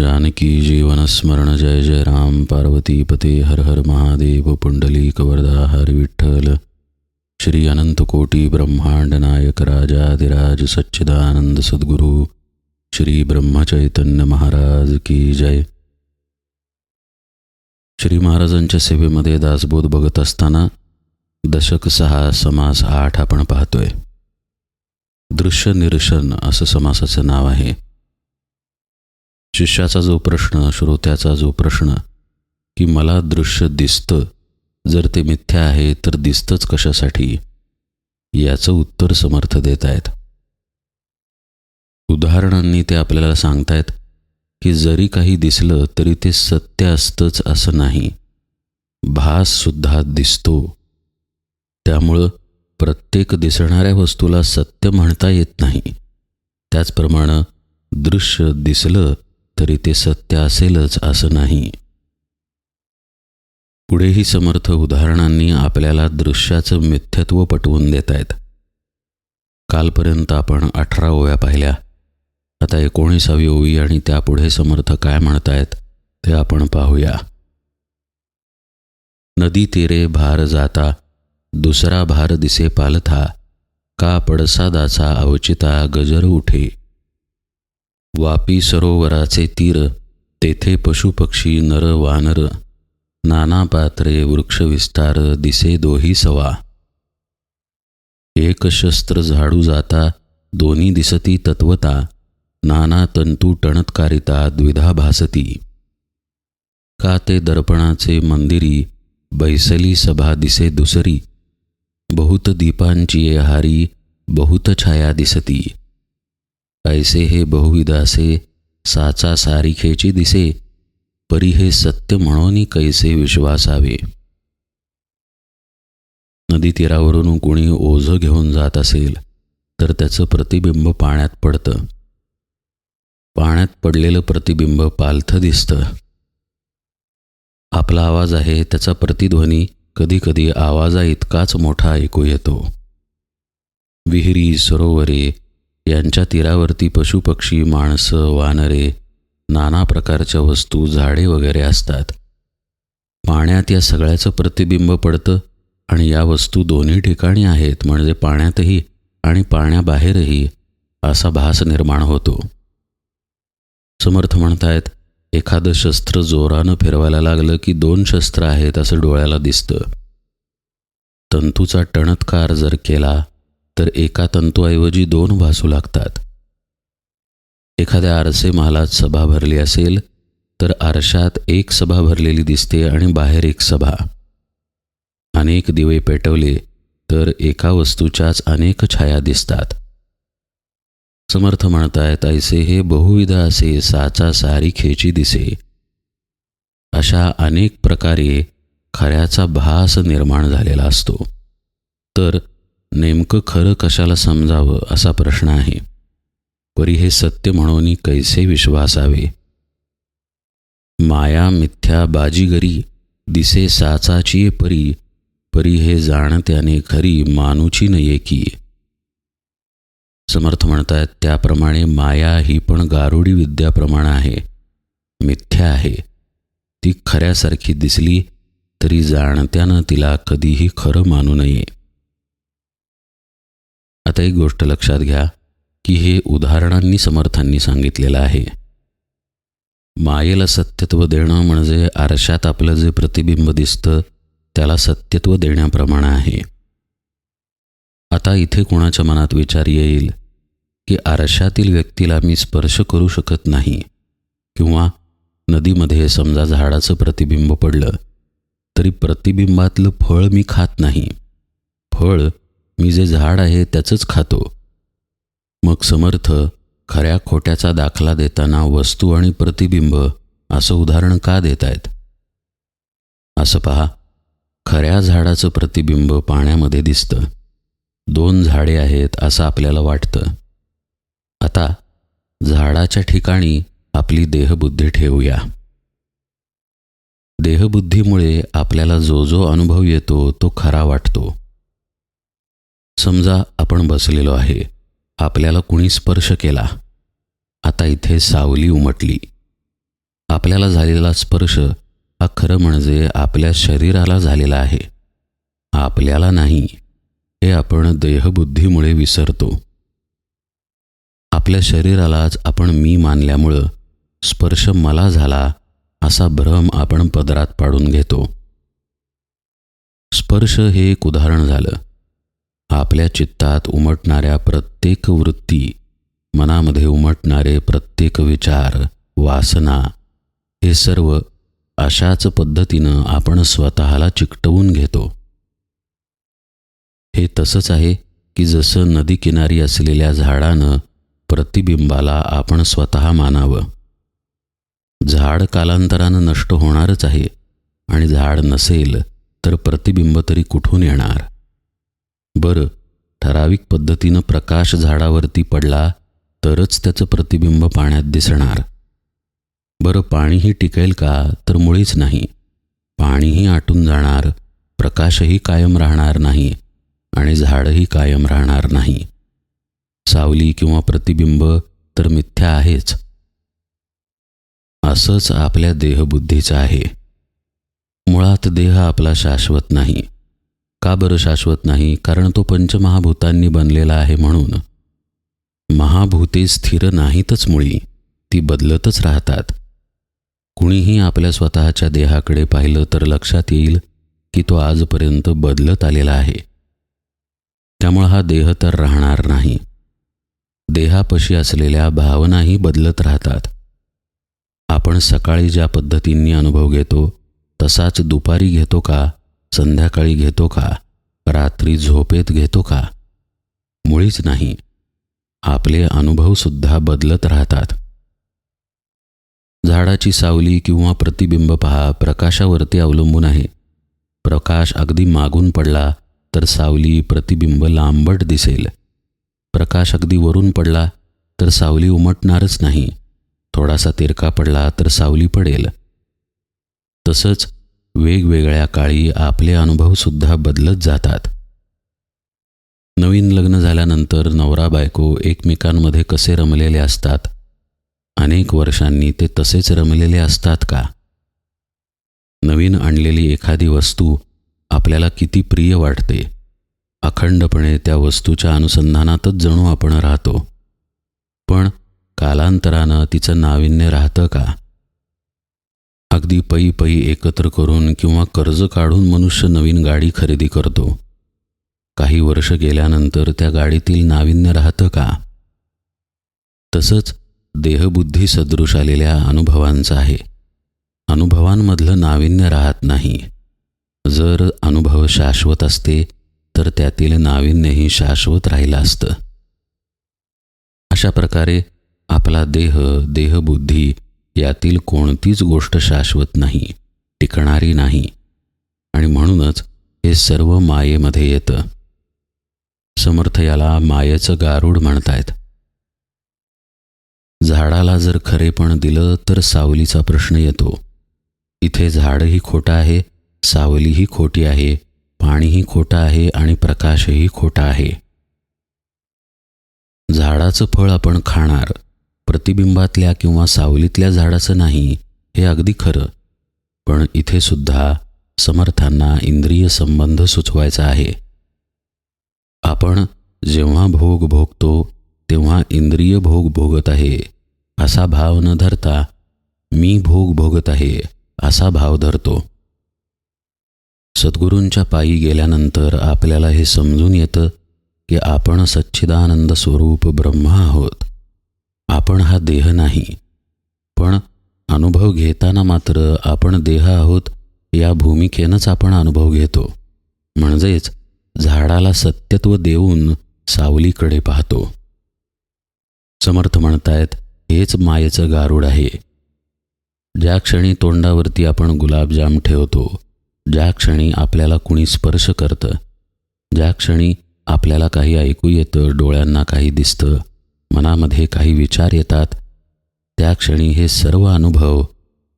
जानकी जीवनस्मरण जय जय राम। पार्वती पते हर हर महादेव। पुंडली कवरदा हर विठ्ठल। श्री अनंत कोटी ब्रह्मांड नायक राजाधिराज सच्चिदानंद सद्गुरु। श्री ब्रह्मचैतन्य महाराज की जय। श्री महाराजांच्या सेवेमध्ये दासबोध बघत असताना दशक सहा समास आठ आपण पाहतोय. दृश्य निरशन असं समासाचं नाव आहे. शिष्याचा जो प्रश्न श्रोत्याचा जो प्रश्न की मला दृश्य दिसतं जर ते मिथ्या आहे तर दिसतंच कशासाठी? याचं उत्तर समर्थ देत आहेत. उदाहरणांनी ते आपल्याला सांगतायत की जरी काही दिसलं तरी ते सत्य असतंच असं नाही. भाससुद्धा दिसतो. त्यामुळं प्रत्येक दिसणाऱ्या वस्तूला सत्य म्हणता येत नाही. त्याचप्रमाणे दृश्य दिसलं तरी ते सत्य असेलच असं नाही. पुढेही समर्थ उदाहरणांनी आपल्याला दृश्याचं मिथ्यत्व पटवून देत आहेत कालपर्यंत आपण अठरा ओव्या पाहिल्या. आता एकोणीसावी ओवी आणि त्यापुढे समर्थ काय म्हणतायत ते आपण पाहूया. नदी तेरे भार जाता दुसरा भार दिसे पालथा का पडसादाचा अवचिता गजर उठे. वापी सरोवराचे तीर तेथे पशुपक्षी नर वानर नाना पात्रे वृक्षविस्तार दिसे दोही सवा. एक शस्त्र झाडू जाता दोन्ही दिसती तत्वता नाना तंतू टणत्कारिता द्विधा भासती. का ते दर्पणाचे मंदिरी बैसली सभा दिसे दुसरी बहुत दीपांची हारी बहुत छाया दिसती. ऐसे हे बहुविदासे साचा सारिखेची दिसे परी हे सत्य म्हणून कैसे विश्वासावे? नदी तीरावरून कोणी ओझं घेऊन जात असेल तर त्याचं प्रतिबिंब पाण्यात पडतं. पाण्यात पडलेलं प्रतिबिंब पालथं दिसतं. आपला आवाज आहे त्याचा प्रतिध्वनी कधीकधी आवाजा इतकाच मोठा ऐकू येतो. विहिरी सरोवरे यांच्या तीरावरती पशुपक्षी माणसं वानरे नाना प्रकारच्या वस्तू झाडे वगैरे असतात. पाण्यात या सगळ्याचं प्रतिबिंब पडतं आणि या वस्तू दोन्ही ठिकाणी आहेत म्हणजे पाण्यातही आणि पाण्याबाहेरही असा भास निर्माण होतो. समर्थ म्हणतायत एखादं शस्त्र जोरानं फिरवायला लागलं की दोन शस्त्र आहेत असं डोळ्याला दिसतं. तंतूचा टणत्कार जर केला तर एका तंतूऐवजी दोन भासू लागतात. एखाद्या आरसे महालात सभा भरली असेल तर आरशात एक सभा भरलेली दिसते आणि बाहेर एक सभा. अनेक दिवे पेटवले तर एका वस्तूच्याच अनेक छाया दिसतात. समर्थ म्हणतायत ऐसे हे बहुविध असे साचा सारी खेची दिसे. अशा अनेक प्रकारे खऱ्याचा भास निर्माण झालेला असतो. तर नेमकं खरं कशाला समजावं असा प्रश्न आहे. परी हे सत्य म्हणून कैसे विश्वासावे? माया मिथ्या बाजीगरी दिसे साचाची परी परी हे जाणत्याने खरी मानुची नये की. समर्थ म्हणतात त्याप्रमाणे माया ही पण गारुडी विद्याप्रमाण आहे मिथ्या आहे. ती खऱ्यासारखी दिसली तरी जाणत्यानं तिला कधीही खरं मानू नये. आता एक गोष्ट लक्षात घ्या की हे उदाहरणांनी समर्थांनी सांगितलेलं आहे. मायेला सत्यत्व देणं म्हणजे आरशात आपलं जे प्रतिबिंब दिसतं त्याला सत्यत्व देण्याप्रमाणे आहे. आता इथे कोणाच्या मनात विचार येईल की आरशातील व्यक्तीला मी स्पर्श करू शकत नाही किंवा नदीमध्ये समजा झाडाचं प्रतिबिंब पडलं तरी प्रतिबिंबातलं फळ मी खात नाही. फळ मी जे झाड आहे त्याचंच खातो. मग समर्थ खऱ्या खोट्याचा दाखला देताना वस्तू आणि प्रतिबिंब असं उदाहरण का देत आहेत असं पहा खऱ्या झाडाचं प्रतिबिंब पाण्यामध्ये दिसतं. दोन झाडे आहेत असं आपल्याला वाटतं. आता झाडाच्या ठिकाणी आपली देहबुद्धी ठेवूया. देहबुद्धीमुळे आपल्याला जो जो अनुभव येतो तो खरा वाटतो. समजा आपण बसलेलो आहे आपल्याला कुणी स्पर्श केला आता इथे सावली उमटली. आपल्याला झालेला स्पर्श हा खरं म्हणजे आपल्या शरीराला झालेला आहे. आपल्याला नाही हे आपण देहबुद्धीमुळे विसरतो. आपल्या शरीरालाच आपण मी मानल्यामुळं स्पर्श मला झाला असा भ्रम आपण पदरात पाडून घेतो. स्पर्श हे एक उदाहरण झालं. आपल्या चित्तात उमटणाऱ्या प्रत्येक वृत्ती मनामध्ये उमटणारे प्रत्येक विचार वासना हे सर्व अशाच पद्धतीनं आपण स्वतःला चिकटवून घेतो. हे तसंच आहे की जसं नदीकिनारी असलेल्या झाडानं प्रतिबिंबाला आपण स्वतः मानावं. झाड कालांतरानं नष्ट होणारच आहे आणि झाड नसेल तर प्रतिबिंब तरी कुठून येणार? बरं ठराविक पद्धतीनं प्रकाश झाडावरती पडला तरच त्याचं प्रतिबिंब पाण्यात दिसणार. बरं पाणीही टिकेल का? तर मुळीच नाही. पाणीही आटून जाणार प्रकाशही कायम राहणार नाही आणि झाडही कायम राहणार नाही. सावली किंवा प्रतिबिंब तर मिथ्या आहेच. असंच आपल्या देहबुद्धीचं आहे. मुळात देह आपला शाश्वत नाही. का बरं शाश्वत नाही? कारण तो पंचमहाभूतांनी बनलेला आहे म्हणून. महाभूते स्थिर नाहीतच मुळी ती बदलतच राहतात. कुणीही आपल्या स्वतःच्या देहाकडे पाहिलं तर लक्षात येईल की तो आजपर्यंत बदलत आलेला आहे. त्यामुळं हा देह तर राहणार नाही. देहापशी असलेल्या भावनाही बदलत राहतात. आपण सकाळी ज्या पद्धतींनी अनुभव घेतो तसाच दुपारी घेतो का? संध्याकाळी घेतो का? रात्री झोपेत घेतो का? मुळीच नाही. आपले अनुभवसुद्धा बदलत राहतात. झाडाची सावली किंवा प्रतिबिंब पहा प्रकाशावरती अवलंबून आहे. प्रकाश अगदी मागून पडला तर सावली प्रतिबिंब लांबट दिसेल. प्रकाश अगदी वरून पडला तर सावली उमटणारच नाही. थोडासा तिरका पडला तर सावली पडेल. तसंच वेगवेगळ्या काळी आपले अनुभवसुद्धा बदलत जातात. नवीन लग्न झाल्यानंतर नवरा बायको एकमेकांमध्ये कसे रमलेले असतात? अनेक वर्षांनी ते तसेच रमलेले असतात का? नवीन आणलेली एखादी वस्तू आपल्याला किती प्रिय वाटते? अखंडपणे त्या वस्तूच्या अनुसंधानातच जणू आपण राहतो. पण कालांतरानं तिचं नाविन्य राहतं का? अगदी पै पै एकत्र करून किंवा कर्ज काढून मनुष्य नवीन गाडी खरेदी करतो. काही वर्ष गेल्यानंतर त्या गाडीतील नाविन्य राहतं का? तसंच देहबुद्धी सदृश आलेल्या अनुभवांचं आहे. अनुभवांमधलं नाविन्य राहत नाही. जर अनुभव शाश्वत असते तर त्यातील नाविन्यही शाश्वत राहिलं असतं. अशा प्रकारे आपला देह देहबुद्धी यातील कोणतीच गोष्ट शाश्वत नाही टिकणारी नाही. आणि म्हणूनच हे सर्व मायेमध्ये येतं. समर्थ याला मायेचं गारूड म्हणतायत. झाडाला जर खरेपण दिलं तर सावलीचा प्रश्न येतो. इथे झाडही खोटं आहे सावलीही खोटी आहे पाणीही खोटं आहे आणि प्रकाशही खोटा आहे. झाडाचं फळ आपण खाणार प्रतिबिंबातल्या किंवा सावलीतल्या झाडाचं नाही हे अगदी खरं. पण इथे सुद्धा समर्थांना इंद्रिय संबंध सुचवायचा आहे. आपण जेव्हा भोग भोगतो तेव्हा इंद्रिय भोग भोगत आहे असा भाव न धरता मी भोग भोगत आहे असा भाव धरतो. सद्गुरूंच्या पायी गेल्यानंतर आपल्याला हे समजून येतं की आपण सच्चिदानंद स्वरूप ब्रह्मा आहोत. आपण हा देह नाही पण अनुभव घेताना मात्र आपण देह आहोत या भूमिकेनंच आपण अनुभव घेतो. म्हणजेच झाडाला सत्यत्व देऊन सावलीकडे पाहतो. समर्थ म्हणतायत हेच मायेचं गारूड आहे. ज्या क्षणी तोंडावरती आपण गुलाबजाम ठेवतो ज्या क्षणी आपल्याला कुणी स्पर्श करतं ज्या क्षणी आपल्याला काही ऐकू येतं डोळ्यांना काही दिसतं मनामध्ये काही विचार येतात. त्या क्षणी हे सर्व अनुभव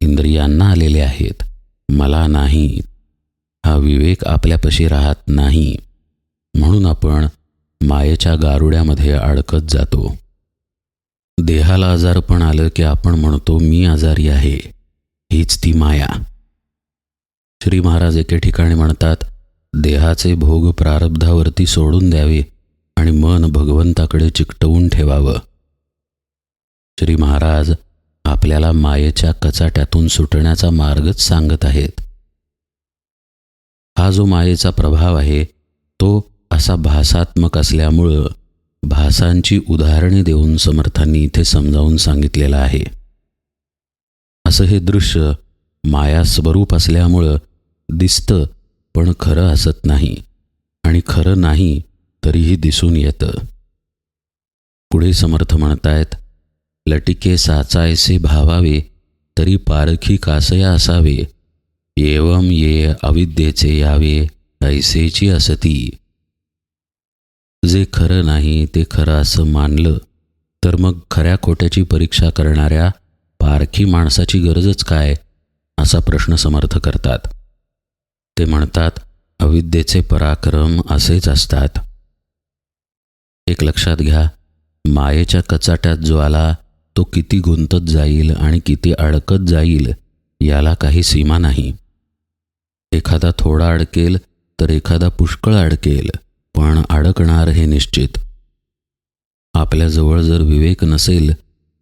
इंद्रियांना आलेले आहेत. मला नाही. हा विवेक आपल्यापाशी राहत नाही. म्हणून आपण मायेच्या गारुड्यामध्ये अडकत जातो. देहाला आजारपण आलं की आपण म्हणतो मी आजारी आहे. हीच ती माया. श्री महाराज एके ठिकाणी म्हणतात देहाचे भोग प्रारब्धावरती सोडून द्यावे. आणि मन भगवंताकडे चिकटवून ठेवावं. श्री महाराज आपल्याला मायेच्या कचाट्यातून सुटण्याचा मार्गच सांगत आहेत. हा जो मायेचा प्रभाव आहे तो असा भासात्मक असल्यामुळं भासांची उदाहरणे देऊन समर्थांनी इथे समजावून सांगितलेलं आहे. असं हे दृश्य माया स्वरूप असल्यामुळं दिसतं पण खरं असत नाही. आणि खरं नाही तरीही दिसून येतं. पुढे समर्थ म्हणतायत लटिके साचायसे भावावे तरी पारखी कासया असावे. एवम ये अविद्येचे यावे ऐसेची असती. जे खरं नाही ते खरं असं मानलं तर मग खऱ्या खोट्याची परीक्षा करणाऱ्या पारखी माणसाची गरजच काय असा प्रश्न समर्थ करतात. ते म्हणतात अविद्येचे पराक्रम असेच असतात. एक लक्षात घ्या मायेच्या कचाट्यात जो आला तो किती गुंतत जाईल आणि किती अडकत जाईल याला काही सीमा नाही. एखादा थोडा अडकेल तर एखादा पुष्कळ अडकेल पण अडकणार हे निश्चित. आपल्याजवळ जर विवेक नसेल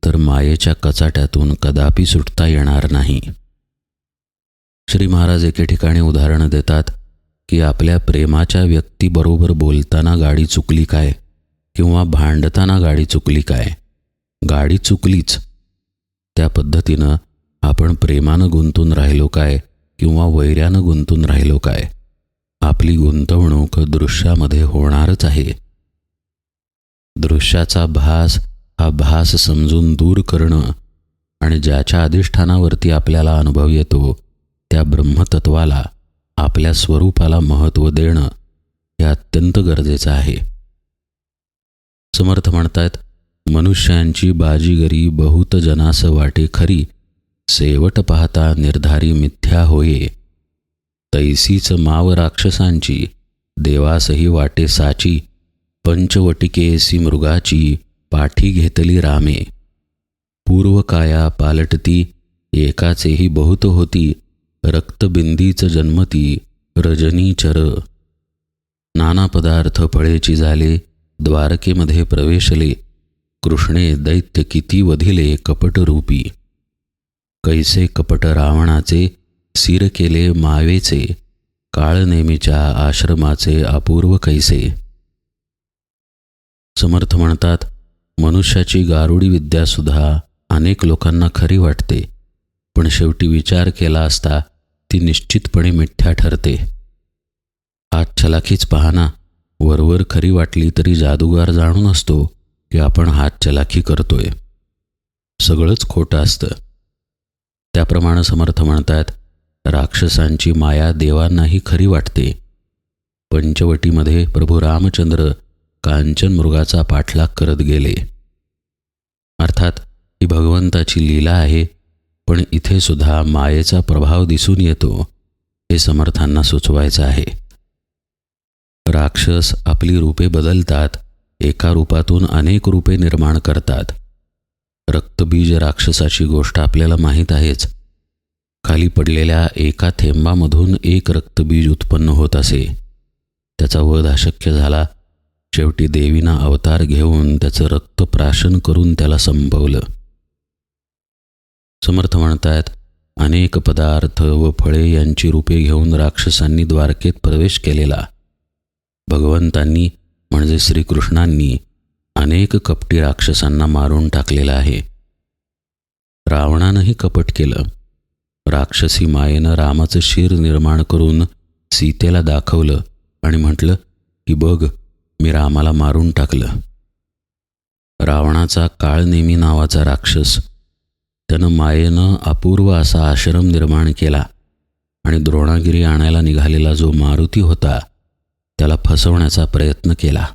तर मायेच्या कचाट्यातून कदापि सुटता येणार नाही. श्री महाराज एके ठिकाणी उदाहरणं देतात की आपल्या प्रेमाच्या व्यक्तीबरोबर बोलताना गाडी चुकली काय? किंवा भांडताना गाडी चुकली काय? गाडी चुकलीच. त्या पद्धतीनं आपण प्रेमानं गुंतून राहिलो काय किंवा वैर्यानं गुंतून राहिलो काय? आपली गुंतवणूक दृश्यामध्ये होणारच आहे. दृश्याचा भास हा भास समजून दूर करणं आणि ज्याच्या अधिष्ठानावरती आपल्याला अनुभव येतो त्या ब्रह्मतत्वाला आपल्या स्वरूपाला महत्त्व देणं हे अत्यंत गरजेचं आहे. समर्थ म्हणतायत मनुष्यांची बाजीगरी बहुत जनास वाटे खरी सेवट पाहता निर्धारी मिथ्या होये. तैसीच माव राक्षसांची देवासही वाटे साची पंचवटिकेसी मृगाची पाठी घेतली रामे. पूर्वकाया पालटती एकाचेही बहुत होती रक्तबिंदीच जन्मती रजनीचर. नाना पदार्थ फळेची झाले द्वारकेमध्ये प्रवेशले कृष्णे दैत्य किती वधिले कपटरूपी कैसे कपट रावणाचे सिर केले मावेचे काळनेमीच्या आश्रमाचे अपूर्व कैसे समर्थ म्हणतात मनुष्याची गारुडी विद्यासुद्धा अनेक लोकांना खरी वाटते पण शेवटी विचार केला असता ती निश्चितपणे मिठ्या ठरते हात छलाखीच पाहना वरवर खरी वाटली तरी जादूगार जाणून असतो की आपण हात चलाखी करतोय. सगळंच खोटं असतं. त्याप्रमाणे समर्थ म्हणतात राक्षसांची माया देवांनाही खरी वाटते. पंचवटीमध्ये प्रभू रामचंद्र कांचन मृगाचा पाठलाग करत गेले. अर्थात ही भगवंताची लीला आहे पण इथे सुद्धा मायेचा प्रभाव दिसून येतो हे समर्थांना सुचवायचं आहे. राक्षस आपली रूपे बदलतात एका रूपातून अनेक रूपे निर्माण करतात. रक्तबीज राक्षसाची गोष्ट आपल्याला माहीत आहेच. खाली पडलेल्या एका थेंबामधून एक रक्तबीज उत्पन्न होत असे. त्याचा वध अशक्य झाला. शेवटी देवीनं अवतार घेऊन त्याचं रक्त प्राशन करून त्याला संपवलं. समर्थ म्हणतात अनेक पदार्थ व फळे यांची रूपे घेऊन राक्षसांनी द्वारकेत प्रवेश केलेला. भगवंतांनी म्हणजे श्रीकृष्णांनी अनेक कपटी राक्षसांना मारून टाकलेला आहे. रावणानंही कपट केलं. राक्षसी मायेनं रामाचं शिर निर्माण करून सीतेला दाखवलं आणि म्हटलं की बघ मी रामाला मारून टाकलं. रावणाचा काळनेमी नावाचा राक्षस. त्यानं मायेनं अपूर्व असा आश्रम निर्माण केला आणि द्रोणागिरी आणायला निघालेला जो मारुती होता त्याला फसवण्याचा प्रयत्न केला.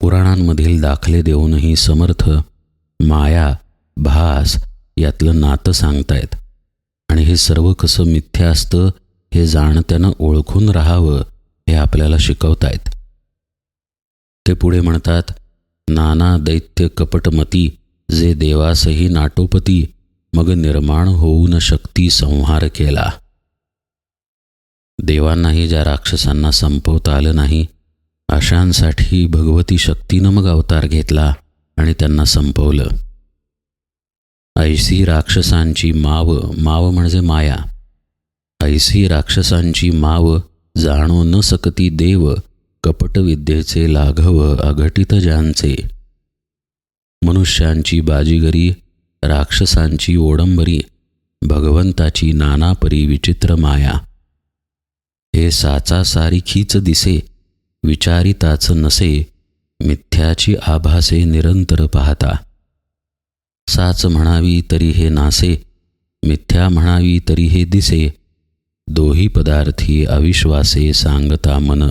पुराणांमधील दाखले देऊनही समर्थ माया भास यातलं नातं सांगतायत. आणि हे सर्व कसं मिथ्या असतं हे जाणत्यानं ओळखून राहावं हे आपल्याला शिकवतायत. ते पुढे म्हणतात नाना दैत्य कपटमती जे देवासही नाटोपती मग निर्माण होऊन शक्ती संहार केला. देवांनाही ज्या राक्षसांना संपवता आलं नाही अशांसाठी भगवती शक्तीनं मग अवतार घेतला आणि त्यांना संपवलं. ऐसी राक्षसांची माव माव म्हणजे माया. ऐसी राक्षसांची माव जाणो न सकती देव कपटविद्येचे लाघव अघटित ज्यांचे. मनुष्यांची बाजीगरी राक्षसांची ओडंबरी भगवंताची नानापरी विचित्र माया. हे साचा सारीखीच दिसे विचारिताच नसे मिथ्याची आभासे निरंतर पाहता. साच म्हणावी तरी हे नासे मिथ्या म्हणावी तरी हे दिसे दोही पदार्थी अविश्वासे सांगता मन.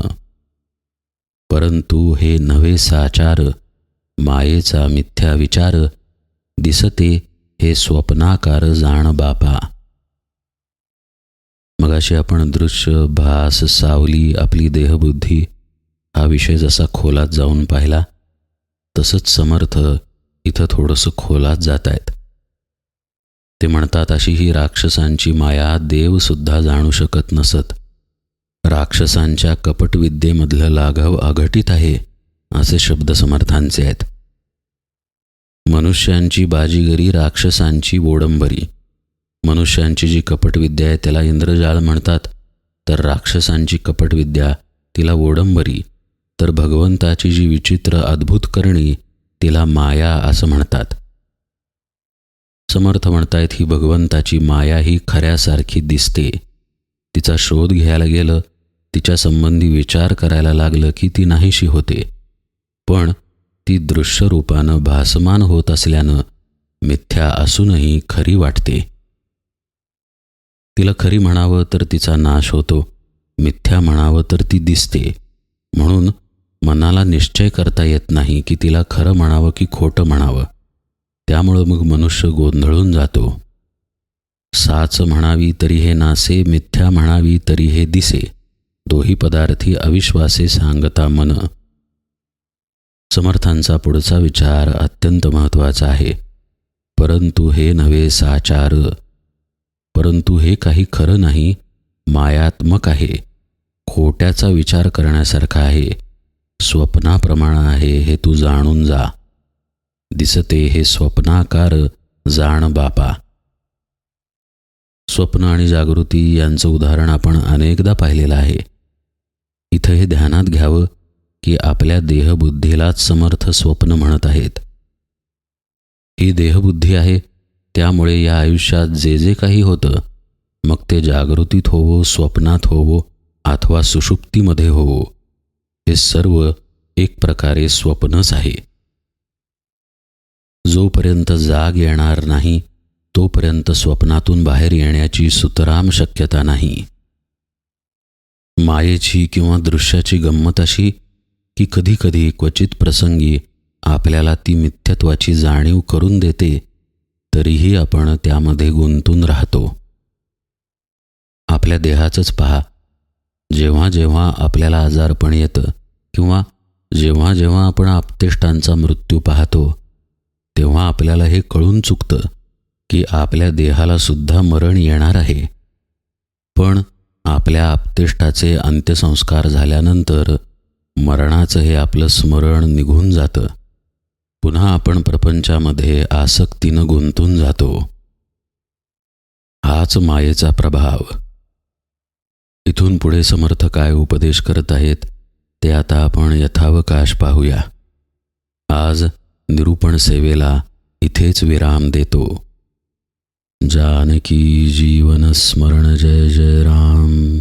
परंतु हे नवे साचार मायेचा मिथ्या विचार दिसते हे स्वप्नाकार जाण बापा. मगाशी आपण दृश्य भास सावली आपली देहबुद्धी हा विषय जसा खोलात जाऊन पाहिला तसंच समर्थ इथं थोडंसं खोलात जात आहेत. ते म्हणतात अशी ही राक्षसांची माया देवसुद्धा जाणू शकत नसत. राक्षसांच्या कपटविद्येमधलं लाघव अघटित आहे असे शब्द समर्थांचे आहेत. मनुष्यांची बाजीगरी राक्षसांची वोडंबरी. मनुष्यांची जी कपटविद्या आहे त्याला इंद्रजाल म्हणतात. तर राक्षसांची कपटविद्या तिला ओडंबरी. तर भगवंताची जी विचित्र अद्भुत करणी तिला माया असं म्हणतात. समर्थ म्हणतायत ही भगवंताची माया ही खऱ्यासारखी दिसते. तिचा शोध घ्यायला गेलं तिच्या संबंधी विचार करायला लागलं की ती नाहीशी होते. पण ती दृश्य रूपानं भासमान होत असल्यानं मिथ्या असूनही खरी वाटते. तिला खरी म्हणावं तर तिचा नाश होतो मिथ्या म्हणावं तर ती दिसते. म्हणून मनाला निश्चय करता येत नाही की तिला खरं म्हणावं की खोटं म्हणावं. त्यामुळं मग मनुष्य गोंधळून जातो. साच म्हणावी तरी हे नासे मिथ्या म्हणावी तरी हे दिसे दोही पदार्थी अविश्वासे सांगता मन. समर्थांचा पुढचा विचार अत्यंत महत्त्वाचा आहे. परंतु हे नव्हे साचार. परंतु हे काही खरं नाही मायात्मक आहे. खोट्याचा विचार करण्यासारखा आहे. स्वप्नाप्रमाणे आहे हे तू जाणून जा. दिसते हे स्वप्नाकार जाण बापा. स्वप्न आणि जागृती यांचं उदाहरण आपण अनेकदा पाहिलेलं आहे. इथं हे ध्यानात घ्यावं की आपल्या देहबुद्धीलाच समर्थ स्वप्न म्हणत आहेत. ही देहबुद्धी आहे त्यामुळे या आयुष्यात जे जे काही होतं मग ते जागृतीत होवो स्वप्नात होवो अथवा सुषुप्तीमध्ये होवो हे सर्व एक प्रकारे स्वप्नच आहे. जोपर्यंत जाग येणार नाही तोपर्यंत स्वप्नातून बाहेर येण्याची सुतराम शक्यता नाही. मायेची किंवा दृश्याची गंमत अशी की कधीकधी क्वचित प्रसंगी आपल्याला ती मिथ्यत्वाची जाणीव करून देते तरीही आपण त्यामध्ये गुंतून राहतो. आपल्या देहाचंच पहा. जेव्हा जेव्हा आपल्याला आजारपण येतं किंवा जेव्हा जेव्हा आपण आपतेष्टांचा मृत्यू पाहतो तेव्हा आपल्याला हे कळून चुकतं की आपल्या देहाला सुद्धा मरण येणार आहे. पण आपल्या आपतेष्टाचे अंत्यसंस्कार झाल्यानंतर मरणाचं हे आपलं स्मरण निघून जातं. पुन्हा आपण प्रपंचामध्ये आसक्तीनं गुंतून जातो. हाच मायेचा प्रभाव. इथून पुढे समर्थ काय उपदेश करत आहेत ते आता आपण यथावकाश पाहूया. आज निरूपण सेवेला इथेच विराम देतो. जानकी जीवन स्मरण जय जय राम.